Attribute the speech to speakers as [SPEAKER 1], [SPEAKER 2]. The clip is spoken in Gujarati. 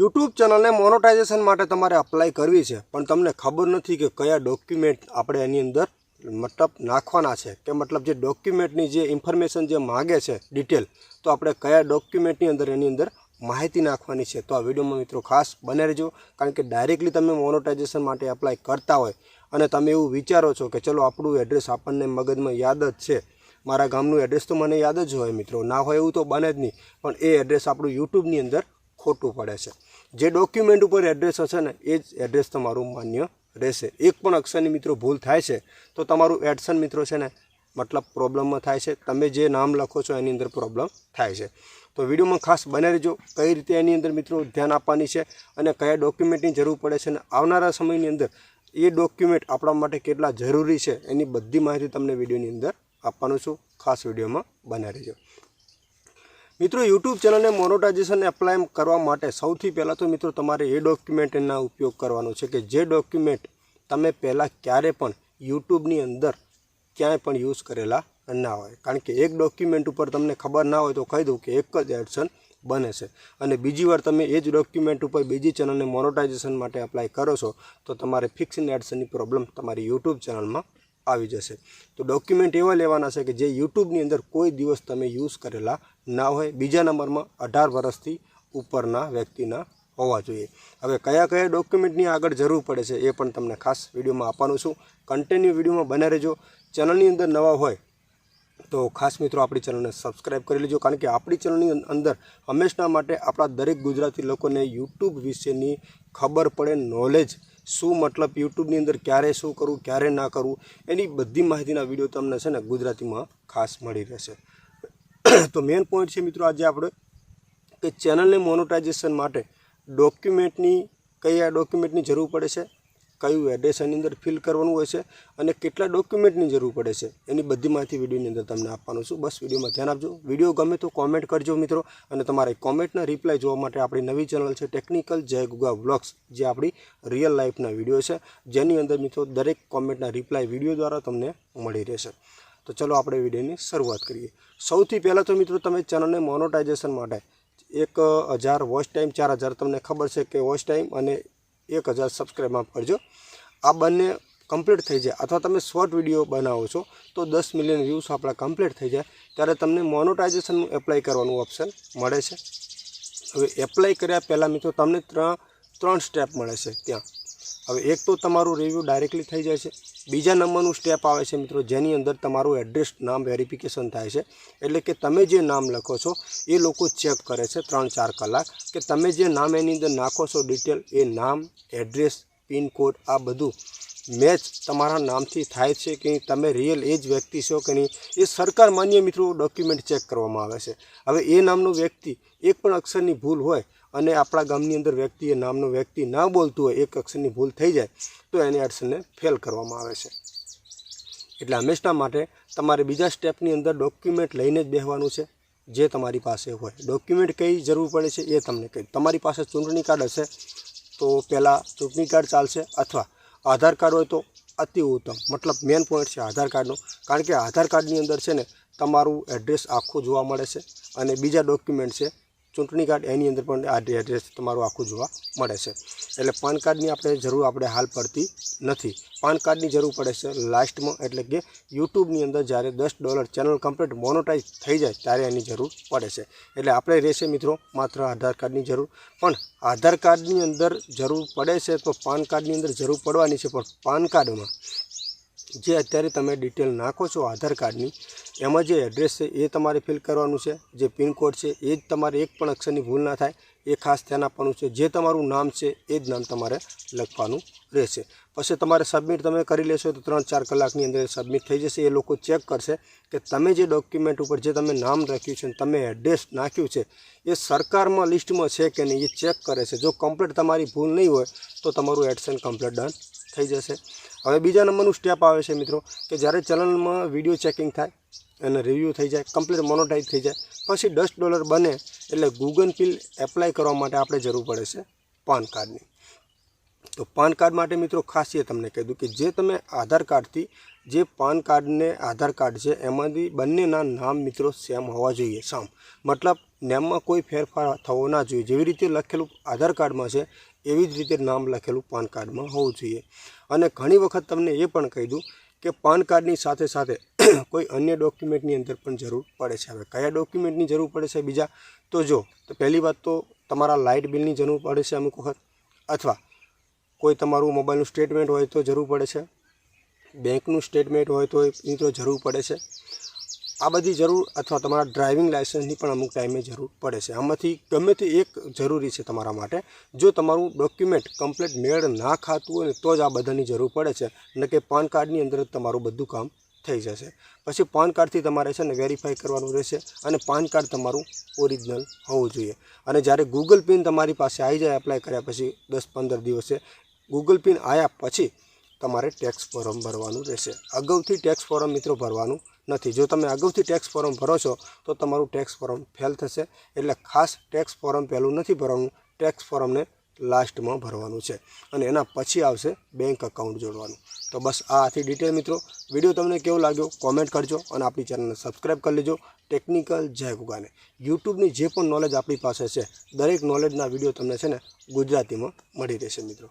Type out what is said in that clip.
[SPEAKER 1] યુટ્યુબ ચેનલને મોનોટાઇઝેશન માટે તમારે અપ્લાય કરવી છે. પણ તમને ખબર નથી કે કયા ડોક્યુમેન્ટ આપણે એની અંદર મતલબ નાખવાના છે. કે મતલબ જે ડોક્યુમેન્ટની જે ઇન્ફોર્મેશન જે માગે છે ડિટેલ તો આપણે કયા ડોક્યુમેન્ટની અંદર એની અંદર માહિતી નાખવાની છે. તો આ વિડીયોમાં મિત્રો ખાસ બને રહેજો. કારણ કે ડાયરેક્ટલી તમે મોનોટાઇઝેશન માટે એપ્લાય કરતા હોય અને તમે એવું વિચારો છો કે ચલો આપણું એડ્રેસ આપણને મગજમાં યાદ જ છે. મારા ગામનું એડ્રેસ તો મને યાદ જ હોય મિત્રો. ના હોય એવું તો બને જ નહીં. પણ એ એડ્રેસ આપણું યુટ્યુબની અંદર ખોટું પડે છે. જે ડોક્યુમેન્ટ ઉપર એડ્રેસ હશે ને, એ જ એડ્રેસ તમારું માન્ય રહેશે. એક પણ અક્ષરની મિત્રો ભૂલ થાય છે, તો તમારું એડસન મિત્રો છે ને, મતલબ પ્રોબ્લેમમાં થાય છે. તમે જે નામ લખો છો, એની અંદર પ્રોબ્લેમ થાય છે. તો વિડીયોમાં ખાસ બને રહેજો કઈ રીતે એની અંદર મિત્રો ધ્યાન આપવાની છે અને કયા ડોક્યુમેન્ટની જરૂર પડે છે અને આવનારા સમયની અંદર એ ડોક્યુમેન્ટ આપણા માટે કેટલા જરૂરી છે, એની બધી માહિતી તમને વિડીયોની અંદર આપવાનું છું. ખાસ વિડીયોમાં બને રહેજો મિત્રો યુટ્યુબ ચેનલને મોનોટાઇઝેશન એપ્લાય કરવા માટે સૌથી પહેલાં તો મિત્રો, તમારે એ ડોક્યુમેન્ટના ઉપયોગ કરવાનો છે કે જે ડોક્યુમેન્ટ તમે પહેલાં ક્યારે પણ યુટ્યુબની અંદર ક્યાંય પણ યુઝ કરેલા ના હોય. કારણ કે એક ડોક્યુમેન્ટ ઉપર તમને ખબર ના હોય તો કહી દઉં કે એક જ એડસન બને છે. અને બીજી વાર તમે એ જ ડોક્યુમેન્ટ ઉપર બીજી ચેનલને મોનોટાઇઝેશન માટે એપ્લાય કરો છો, તો તમારે ફિક્સ એડસનની પ્રોબ્લેમ તમારી યુટ્યુબ ચેનલમાં આવી જશે. તો ડોક્યુમેન્ટ એવા લેવાના છે કે જે યુટ્યુબની અંદર કોઈ દિવસ તમે યુઝ કરેલા ના હોય. બીજા નંબરમાં અઢાર વર્ષથી ઉપરના વ્યક્તિના હોવા જોઈએ. હવે કયા કયા ડોક્યુમેન્ટની આગળ જરૂર પડે છે એ પણ તમને ખાસ વિડીયોમાં આપવાનું છું. કન્ટિન્યુ વિડીયોમાં બને રહેજો. ચેનલની અંદર નવા હોય તો ખાસ મિત્રો આપણી ચેનલને સબસ્ક્રાઈબ કરી લેજો, કારણ કે આપણી ચેનલની અંદર હંમેશના માટે આપણા દરેક ગુજરાતી લોકોને યુટ્યુબ વિશેની ખબર પડે નોલેજ શું મતલબ યુટ્યુબની અંદર ક્યારે શું કરવું, ક્યારે ના કરવું, એની બધી માહિતીના વીડિયો તમને છે ને ગુજરાતીમાં ખાસ મળી રહેશે. તો મેઇન પોઈન્ટ છે મિત્રો આજે આપણે કે ચેનલને મોનોટાઇઝેશન માટે ડોક્યુમેન્ટની કયા ડોક્યુમેન્ટની જરૂર પડે છે? કયું એડ્રેસ એની અંદર ફિલ કરવાનું હોય છે અને કેટલા ડોક્યુમેન્ટની જરૂર પડે છે એની બધી માહિતી વિડીયોની અંદર તમને આપવાનું છું. બસ વિડીયોમાં ધ્યાન આપજો. વીડિયો ગમે તો કોમેન્ટ કરજો મિત્રો અને તમારે કોમેન્ટના રિપ્લાય જોવા માટે આપણી નવી ચેનલ છે ટેકનિકલ જય ગુગા વ્લોગ્સ જે આપણી રિયલ લાઈફના વીડિયો છે. જેની અંદર મિત્રો દરેક કોમેન્ટના રિપ્લાય વીડિયો દ્વારા તમને મળી રહેશે. તો ચલો આપણે વિડીયોની શરૂઆત કરીએ. સૌથી પહેલાં તો મિત્રો તમે ચેનલને મોનોટાઇઝેશન માટે એક હજાર વોચ ટાઈમ ચાર હજાર, તમને ખબર છે કે વોચ ટાઈમ અને એક હજાર સબસ્ક્રાઈબ માફ કરજો આ બંને કમ્પ્લીટ થઈ જાય. અથવા તમે શોર્ટ વીડિયો બનાવો છો, તો દસ મિલિયન વ્યૂઝ આપણા કમ્પ્લીટ થઈ જાય. ત્યારે તમને મોનોટાઇઝેશનનું એપ્લાય કરવાનું ઓપ્શન મળે છે. હવે એપ્લાય કર્યા પહેલાં મિત્રો, તમને ત્રણ ત્રણ સ્ટેપ મળે છે ત્યાં. હવે એક તો તમારું રિવ્યૂ ડાયરેક્ટલી થઈ જાય છે. બીજા નંબરનું સ્ટેપ આવે છે મિત્રો, જેની અંદર તમારું એડ્રેસ નામ વેરિફિકેશન થાય છે. એટલે કે તમે જે નામ લખો છો, એ લોકો ચેક કરે છે ત્રણ ચાર કલાક કે તમે જે નામ એની અંદર નાખો છો ડિટેલ એ નામ એડ્રેસ પિનકોડ આ બધું મેચ તમારા નામથી થાય છે કે તમે રિયલ એ જ વ્યક્તિ છો કે નહીં, એ સરકાર માન્ય મિત્રો ડોક્યુમેન્ટ ચેક કરવામાં આવે છે. હવે એ નામનો વ્યક્તિ એક પણ અક્ષરની ભૂલ હોય અને આપણા ગામની અંદર વ્યક્તિએ નામનો વ્યક્તિ ના બોલતું હોય, એક અક્ષરની ભૂલ થઈ જાય, તો એની એડસનને ફેલ કરવામાં આવે છે. એટલે હંમેશા માટે તમારે બીજા સ્ટેપની અંદર ડોક્યુમેન્ટ લઈને જ બેસવાનું છે, જે તમારી પાસે હોય. ડોક્યુમેન્ટ કઈ જરૂર પડે છે એ તમને કહી તમારી પાસે ચૂંટણી કાર્ડ હશે, તો પહેલાં ચૂંટણી કાર્ડ ચાલશે, અથવા આધાર કાર્ડ હોય તો અતિ ઉત્તમ. મતલબ મેન પોઈન્ટ છે આધાર કાર્ડનો. કારણ કે આધાર કાર્ડની અંદર છે ને, તમારું એડ્રેસ આખું જોવા મળે છે, અને બીજા ડોક્યુમેન્ટ છે ચૂંટણી કાર્ડ એની અંદર પણ આ એડ્રેસ તમારું આખું જોવા મળે છે. એટલે પાન કાર્ડની આપણે જરૂર આપણે હાલ પડતી નથી. પાન કાર્ડની જરૂર પડે છે લાસ્ટમાં, એટલે કે યુટ્યુબની અંદર જ્યારે દસ ડોલર ચેનલ કમ્પ્લીટ મોનોટાઈઝ થઈ જાય ત્યારે એની જરૂર પડે છે. એટલે આપણે રહેશે મિત્રો માત્ર આધાર કાર્ડની જરૂર. પણ આધાર કાર્ડની અંદર જરૂર પડે છે તો પાન કાર્ડની અંદર જરૂર પડવાની છે, પણ પાન કાર્ડમાં જે અત્યારે તમે ડિટેલ નાખો છો આધાર કાર્ડની, એમાં જે એડ્રેસ છે એ તમારે ફિલ કરવાનું છે, જે પિનકોડ છે એ જ તમારે એક પણ અક્ષરની ભૂલ ના થાય, એ ખાસ ધ્યાન આપવાનું છે. જે તમારું નામ છે એ જ નામ તમારે લખવાનું રહેશે. પછી તમારે સબમિટ તમે કરી લેશો તો ત્રણ ચાર કલાકની અંદર સબમિટ થઈ જશે. એ લોકો ચેક કરશે કે તમે જે ડોક્યુમેન્ટ ઉપર જે તમે નામ રાખ્યું છે તમે એડ્રેસ નાખ્યું છે, એ સરકારમાં લિસ્ટમાં છે કે નહીં એ ચેક કરે છે. જો કમ્પ્લીટ તમારી ભૂલ નહીં હોય તો તમારું એડસન કમ્પ્લીટ ડન થઈ જશે. હવે બીજા નંબરનું સ્ટેપ આવે છે મિત્રો, કે જ્યારે ચલણમાં વીડિયો ચેકિંગ થાય અને રિવ્યૂ થઈ જાય કમ્પ્લીટ મોનોટાઈઝ થઈ જાય, પછી દસ ડોલર બને એટલે ગૂગલ પીલ એપ્લાય કરવા માટે આપણે જરૂર પડે છે પાન કાર્ડની તો પાન કાર્ડ માટે મિત્રો ખાસ તમને કહી દઉં કે જે તમે આધાર કાર્ડથી જે પાન કાર્ડને આધાર કાર્ડ છે, એમાંથી બંનેના નામ મિત્રો સેમ હોવા જોઈએ. સામ. મતલબ, નેમમાં કોઈ ફેરફાર થવો ના જોઈએ. જેવી રીતે લખેલું આધાર કાર્ડમાં છે એવી જ રીતે નામ લખેલું પાન કાર્ડમાં હોવું જોઈએ. અને ઘણી વખત તમને એ પણ કહી દઉં કે પાન કાર્ડની સાથે સાથે કોઈ અન્ય ડોક્યુમેન્ટની અંદર પણ જરૂર પડે છે. હવે કયા ડોક્યુમેન્ટની જરૂર પડે છે? બીજા તો જો, તો પહેલી વાત તો તમારા લાઇટ બિલની જરૂર પડે છે અમુક વખત. અથવા કોઈ તમારું મોબાઈલનું સ્ટેટમેન્ટ હોય તો જરૂર પડે છે. બેંકનું સ્ટેટમેન્ટ હોય તો એની તો જરૂર પડે છે. આ બધી જરૂર અથવા તમારા ડ્રાઇવિંગ લાઇસન્સની પણ અમુક ટાઈમે જરૂર પડે છે. આમાંથી ગમે તે એક જરૂરી છે તમારા માટે. જો તમારું ડોક્યુમેન્ટ કમ્પ્લીટ મેળ ના ખાતું હોય તો જ આ બધાની જરૂર પડે છે. ન કે પાન કાર્ડની અંદર જ તમારું બધું કામ થઈ જશે. પછી પાન કાર્ડથી તમારે છે ને વેરીફાઈ કરવાનું રહેશે અને પાન કાર્ડ તમારું ઓરિજિનલ હોવું જોઈએ. અને જ્યારે ગૂગલ પિન તમારી પાસે આવી જાય એપ્લાય કર્યા પછી દસ પંદર દિવસે, ગૂગલ પિન આવ્યા પછી તમારે ટેક્સ ફોર્મ ભરવાનું રહેશે. અગાઉથી ટેક્સ ફોર્મ મિત્રો ભરવાનું નથી. જો તમે અગાઉથી ટેક્સ ફોર્મ ભરો છો, તો તમારું ટેક્સ ફોર્મ ફેલ થશે. એટલે ખાસ ટેક્સ ફોર્મ પહેલું નથી ભરવાનું ટેક્સ ફોર્મને લાસ્ટમાં ભરવાનું છે. અને એના પછી આવશે બેંક અકાઉન્ટ જોડવાનું. તો બસ આ આથી ડિટેલ મિત્રો. વીડિયો તમને કેવો લાગ્યો કોમેન્ટ કરજો અને આપણી ચેનલને સબસ્ક્રાઈબ કરી લેજો. ટેકનિકલ જય ગુગાને યુટ્યુબની જે પણ નોલેજ આપણી પાસે છે, દરેક નોલેજના વીડિયો તમને છે ને ગુજરાતીમાં મળી રહેશે મિત્રો.